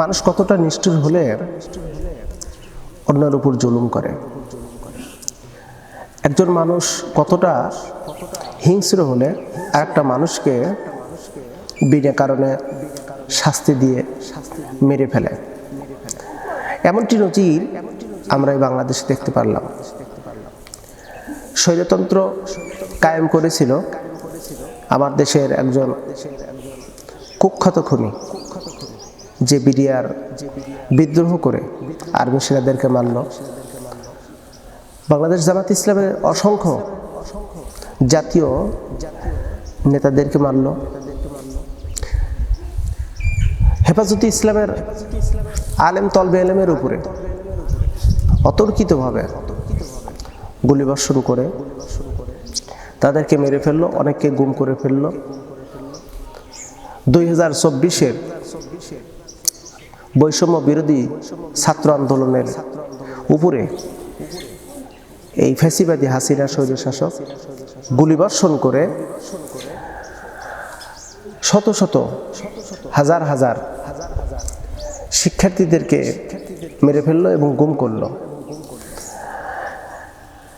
মানুষ কতটা নিষ্ঠুর হলে অন্যের উপর জুলুম করে? একজন মানুষ কতটা হিংস্র হলে আরেকটা মানুষকে বিনা কারণে শাস্তি দিয়ে মেরে ফেলে? এমনটি নজির আমরা এই বাংলাদেশে দেখতে পারলাম। স্বৈরতন্ত্র কায়েম করেছিল আমার দেশের একজন কুখ্যাত খুনি। যে বিডিআর বিদ্রোহ করে আর্মি সেনাদেরকে মারল। বাংলাদেশ জামাত ইসলামের অসংখ্য জাতীয় নেতাদেরকে মারল। হেফাজতে ইসলামের আলেম তলবে আলেমের উপরে অতর্কিতভাবে গুলিবর্ষণ করে। তাদেরকে মেরে ফেলল, অনেককে গুম করে ফেলল। দুই হাজার চব্বিশের বৈষম্য বিরোধী ছাত্র আন্দোলনের উপরে এই ফ্যাসিবাদী হাসিনা শৈল শাসক গুলিবর্ষণ করে শত শত হাজার হাজার শিক্ষার্থীদেরকে মেরে ফেলল এবং গুম করল।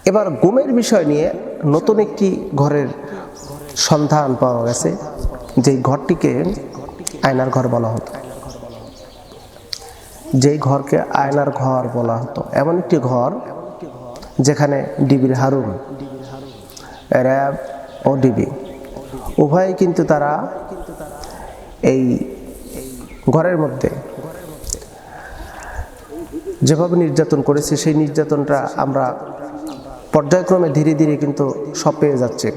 এবার গুমের বিষয় নিয়ে নতুন একটি ঘরের সন্ধান পাওয়া গেছে যে ঘরটিকে আয়নার ঘর বলা হতো। যেই ঘরকে আয়নার ঘর বলা হতো। এমন একটি ঘর যেখানে ডিবির হারুন, র্যাব ও ডিবি, উভয়ই কিন্তু তারা এই ঘরের মধ্যে যেভাবে নির্যাতন করেছে, সেই নির্যাতনটা আমরা পর্যায়ক্রমে ধীরে ধীরে কিন্তু সব পেয়ে যাচ্ছে।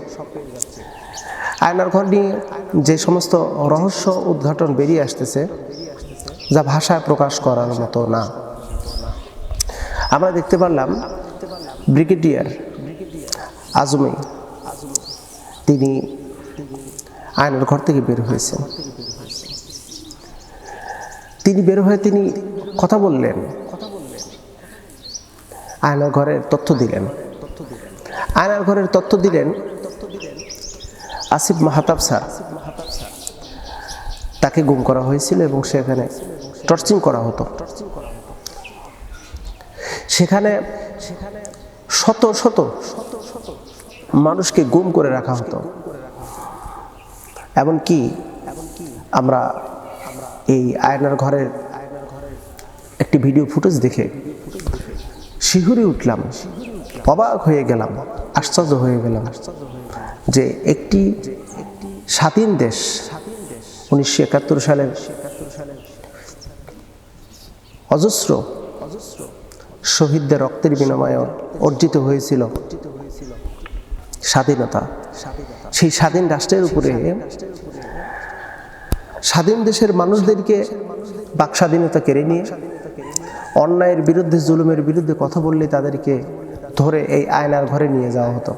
আয়নার ঘর নিয়ে যে সমস্ত রহস্য উদ্ঘাটন বেরিয়ে আসতেছে যা ভাষায় প্রকাশ করার মতো না। আমরা দেখতে পারলাম ব্রিগেডিয়ার আজমি তিনি আয়নার ঘর থেকে বের হয়েছেন। তিনি বের হয়ে তিনি কথা বললেন। আয়নার ঘরের তথ্য দিলেন। আয়নার ঘরের তথ্য দিলেন আসিফ মাহাতাব স্যার। তাকে গুম করা হয়েছিল এবং সেখানে টর্চিং করা হতো। সেখানে শত শত মানুষকে গুম করে রাখা হতো। এমনকি আমরা এই আয়নার ঘরের একটি ভিডিও ফুটেজ দেখে শিহুরে উঠলাম, অবাক হয়ে গেলাম, আশ্চর্য হয়ে গেলাম যে একটি স্বাধীন দেশ উনিশশো একাত্তর সালের অজস্র শহীদদের রক্তের বিনিময়ে অর্জিত হয়েছিল স্বাধীনতা। সেই স্বাধীন রাষ্ট্রের উপরে স্বাধীন দেশের মানুষদেরকে বাক স্বাধীনতা কেড়ে নিয়ে, অন্যায়ের বিরুদ্ধে, জুলুমের বিরুদ্ধে কথা বললে তাদেরকে ধরে এই আয়নার ঘরে নিয়ে যাওয়া হতো।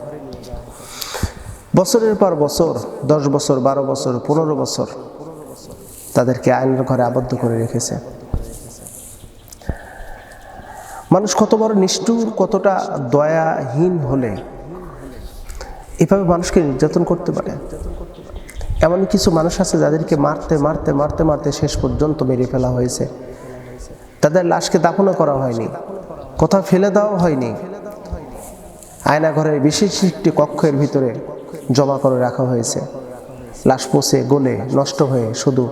বছরের পর বছর, দশ বছর, বারো বছর, পনেরো বছর তাদেরকে আয়নার ঘরে আবদ্ধ করে রেখেছে। মানুষ কত বড় নিষ্ঠুর, কতটা দয়াহীন হলে এভাবে মানুষকে নির্যাতন করতে পারে। এমন কিছু মানুষ আছে যাদেরকে মারতে মারতে মারতে মারতে শেষ পর্যন্ত মেরে ফেলা হয়েছে। তাদের লাশকে দাফনও করা হয়নি, কোথাও ফেলে দেওয়া হয়নি। আয়না ঘরের বিশেষ একটি কক্ষের ভিতরে জমা করে রাখা হয়েছে। লাশ পচে, গলে, নষ্ট হয়ে শুধু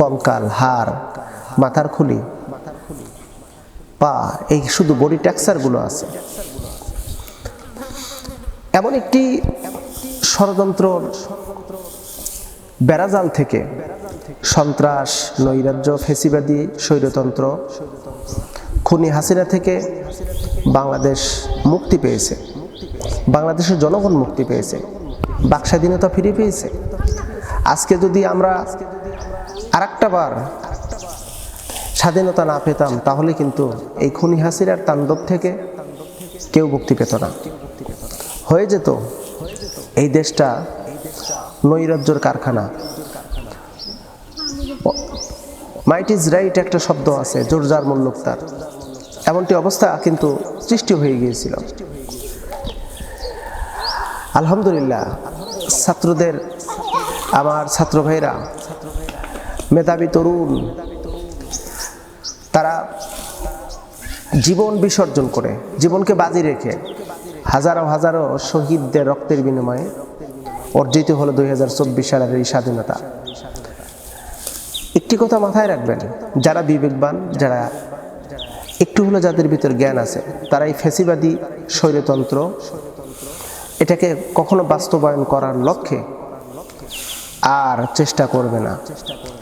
কঙ্কাল, হাড়, মাথার খুলি পা এই শুধু বডি ট্যাক্সারগুলো আছে। এমন একটি ষড়যন্ত্র বেড়াজাল থেকে সন্ত্রাস, নৈরাজ্য, ফেসিবাদী স্বৈরতন্ত্র খুনি হাসিনা থেকে বাংলাদেশ মুক্তি পেয়েছে। বাংলাদেশের জনগণ মুক্তি পেয়েছে। বাক স্বাধীনতা ফিরে পেয়েছে। আজকে যদি আমরা আর বার স্বাধীনতা না পেতাম, তাহলে কিন্তু এই খুনি হাসিনার তাণ্ডব থেকে কেউ মুক্তি পেত না। হয়ে যেত এই দেশটা নৈরাজ্যর কারখানা। মাইট ইজ রাইট একটা শব্দ আছে জোরজার মূল্যক তার। এমনটি অবস্থা কিন্তু সৃষ্টি হয়ে গিয়েছিল। আলহামদুলিল্লাহ, ছাত্রদের, আমার ছাত্র ভাইরা মেধাবী তরুণ তারা জীবন বিসর্জন করে, জীবনকে বাজি রেখে হাজারো হাজারো শহীদদের রক্তের বিনিময়ে অর্জিত হলো দুই হাজার চব্বিশ সালের এই স্বাধীনতা। একটি কথা মাথায় রাখবেন, যারা বিবেকবান, যারা একটু হলো যাদের ভিতর জ্ঞান আছে, তারা এই ফেসিবাদী স্বৈরতন্ত্র, এটাকে কখনো বাস্তবায়ন করার লক্ষ্যে আর চেষ্টা করবে না।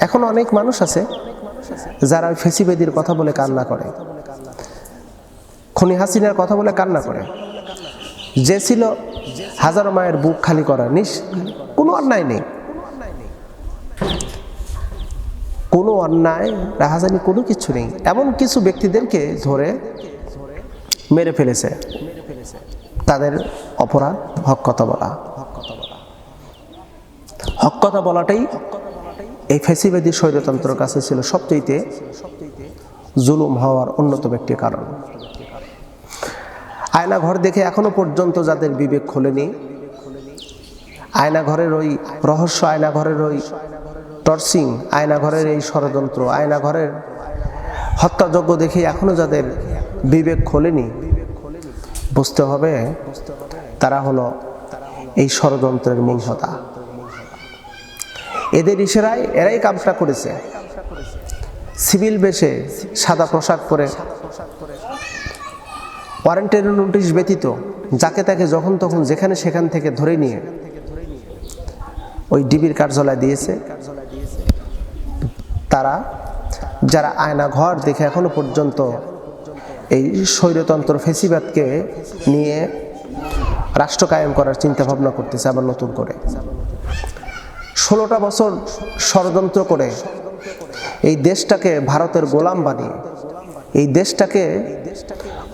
এখন অনেক মানুষ আছে যারা ওই ফেসিবাদীর কথা বলে কান্না করে। খনি হাসিনার কথা বলে কান্না করে। যে ছিল হাজারো মায়ের বুক খালি করা নিস কোনো অন্যায় নেই। কোনো অন্যায়, রাহাজানি কোনো কিছু নেই। এমন কিছু ব্যক্তিদেরকে ধরে মেরে ফেলেছে। তাদের অপরাধ হক কথা বলা। হক কথা বলাটাই এই ফেসিবাদী স্বৈরতন্ত্রের কাছে ছিল সবচেয়ে জুলুম হওয়ার অন্যতম একটি কারণ। আয়না ঘর দেখে এখনও পর্যন্ত যাদের বিবেক খোলেনি আয়না ঘরের ওই রহস্য আয়না ঘরের ওই টর্চিং আয়না ঘরের এই ষড়যন্ত্র আয়না ঘরের হত্যাযজ্ঞ দেখে এখনও যাদের বিবেক খোলেনি, বুঝতে হবে তারা হলো এই ষড়যন্ত্রের মূল হোতা এদের ইশারায় এরাই কামটা করেছে। সিভিল বেশে সাদা পোশাক পরে। ওয়ারেন্টের নোটিশ ব্যতীত যাকে তাকে যখন তখন যেখানে সেখান থেকে ধরে নিয়ে ওই ডিবির কার্যালয় দিয়েছে। তারা, যারা আয়না ঘর দেখে এখনও পর্যন্ত এই স্বৈরতন্ত্র ফেসিবাদকে নিয়ে রাষ্ট্র কায়েম করার চিন্তা ভাবনা করতেছে আবার নতুন করে। ষোলোটা বছর ষড়যন্ত্র করে এই দেশটাকে ভারতের গোলাম বানিয়ে, এই দেশটাকে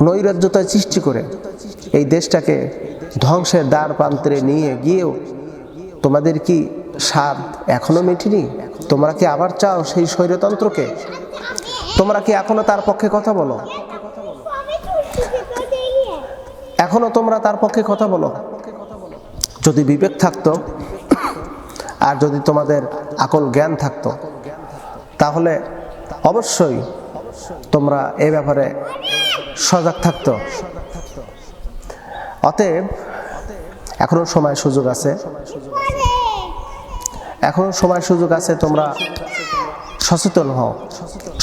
নৈরাজ্যতায় সৃষ্টি করে, এই দেশটাকে ধ্বংসের দ্বার প্রান্তরে নিয়ে গিয়েও তোমাদের কি স্বাদ এখনও মেটেনি? তোমরা কি আবার চাও সেই স্বৈরতন্ত্রকে? তোমরা কি এখনও তার পক্ষে কথা বলো? এখনও তোমরা তার পক্ষে কথা বলো? যদি বিবেক থাকতো আর যদি তোমাদের আকল জ্ঞান থাকতো, তাহলে অবশ্যই তোমরা এ ব্যাপারে সজাগ থাকতো। অতএব এখনও সময় সুযোগ আছে। এখনও সময় সুযোগ আছে, তোমরা সচেতন হও।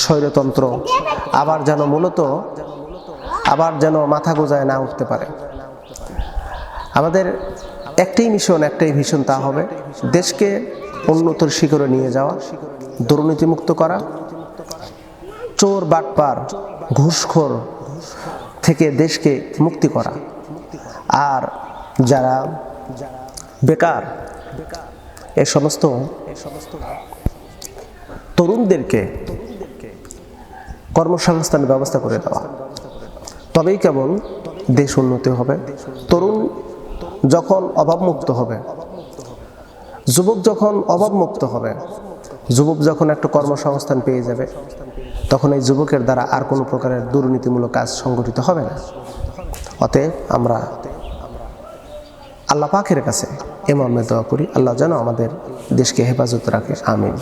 স্বৈরতন্ত্র আবার যেন মূলত, আবার যেন মাথা গোজায় না উঠতে পারে। আমাদের একটাই মিশন একটাই ভিশন তা হবে, দেশকে উন্নতর শিখরে নিয়ে যাওয়া, দুর্নীতিমুক্ত করা, চোর বাটপার, ঘুষখোর থেকে দেশকে মুক্তি করা। আর যারা বেকার, এ সমস্ত তরুণদেরকে কর্মসংস্থানের ব্যবস্থা করে দেওয়া। তবেই কেবল দেশ উন্নতি হবে। তরুণ যখন অভাবমুক্ত হবে। যুবক যখন অভাবমুক্ত হবে, যুবক যখন একটা কর্মসংস্থান পেয়ে যাবে, তখন এই যুবকের দ্বারা আর কোনো প্রকারের দুর্নীতিমূলক কাজ সংগঠিত হবে না। অতএব আমরা আল্লাহ পাকের কাছে এ মর্মে দোয়া করি। আল্লাহ যেন আমাদের দেশকে হেফাজত রাখে। আমিন।